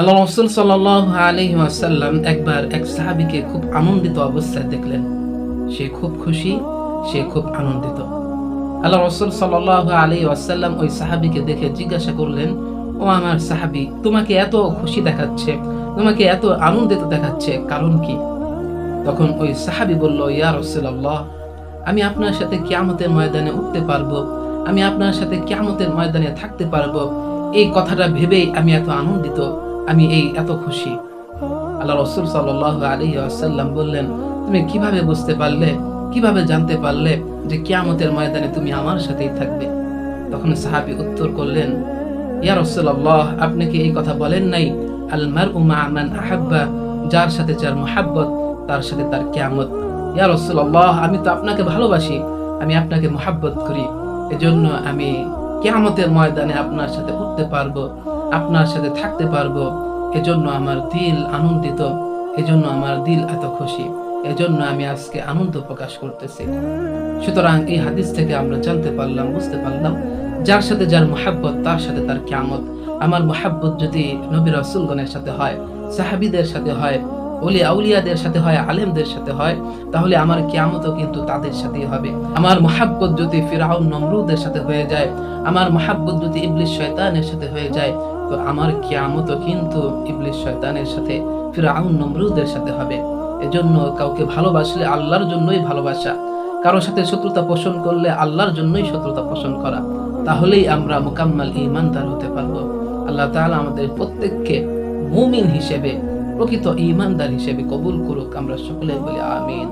আল্লাহ রসুল সাল্লাহ আলহি আসাল্লাম একবার এক সাহাবিকে খুব আনন্দিত অবস্থায় দেখলেন। সে খুব খুশি, সে খুব আনন্দিত। আল্লাহ রসুল সাল্লাহ আলী আসাল্লাম ওই সাহাবিকে দেখে জিজ্ঞাসা করলেন, ও আমার সাহাবি, তোমাকে এত খুশি দেখাচ্ছে, তোমাকে এত আনন্দিত দেখাচ্ছে, কারণ কি? তখন ওই সাহাবি বলল, ইয়া রসুল্লাহ আমি আপনার সাথে কিয়ামতের ময়দানে উঠতে পারব, আমি আপনার সাথে কিয়ামতের ময়দানে থাকতে পারব। এই কথাটা ভেবেই আমি এত আনন্দিত। আমি এই এত খুশি। আল্লাহ রসুল সাল্লাহ আলী আসাল্লাম বললেন, তুমি কীভাবে বুঝতে পারলে, কীভাবে জানতে পারলে যে কিয়ামতের ময়দানে তুমি আমার সাথেই থাকবে? তখন সাহাবি উত্তর করলেন, ইয়া রসুল্লাহ আপনি কি এই কথা বলেন নাই? আল মার উমা মান আহাব্বা, যার সাথে যার মোহাব্বত, তার সাথে তার কিয়ামত। ইয়া রসুল্লাহ আমি তো আপনাকে ভালোবাসি, আমি আপনাকে মোহাব্বত করি। এজন্য আমি কিয়ামতের ময়দানে আপনার সাথে উঠতে পারব, আপনার সাথে থাকতে পারব। এজন্য আমার দিল আনন্দিত, এজন্য আমার দিল এত খুশি, এজন্য আমি আজকে আনন্দ প্রকাশ করতেছি। সুতরাং এই হাদিস থেকে আমরা জানতে পারলাম, বুঝতে পারলাম যার সাথে যার মোহাব্বত, তার সাথে তার কিয়ামত। আমার মোহাব্বত যদি নবী রাসুলগণের সাথে হয়, সাহাবিদের সাথে হয় ওলি আউলিয়াদের সাথে হয়, আলেমদের সাথে হয়, তাহলে আমার কিয়ামতও কিন্তু তাদের সাথেই হবে। আমার মোহাব্বত যদি ফিরাউন নমরুদের সাথে হয়ে যায়, আমার মোহাব্বত যদি ইবলিশ শয়তানের সাথে হয়ে যায়, তো আমার কিয়ামতও কিন্তু ইবলিশ শয়তানের সাথে, ফিরাউন নমরুদের সাথে হবে। এজন্য কাউকে ভালোবাসলে আল্লাহর জন্যই ভালোবাসা। কারোর সাথে শত্রুতা পোষণ করলে আল্লাহর জন্যই শত্রুতা পোষণ করা। তাহলেই আমরা মোকাম্মাল ইমানদার হতে পারব। আল্লাহ তাআলা আমাদের প্রত্যেককে মুমিন হিসেবে প্রকৃত ইমানদার হিসেবে কবুল করুক আমরা সকলে বলি আমিন।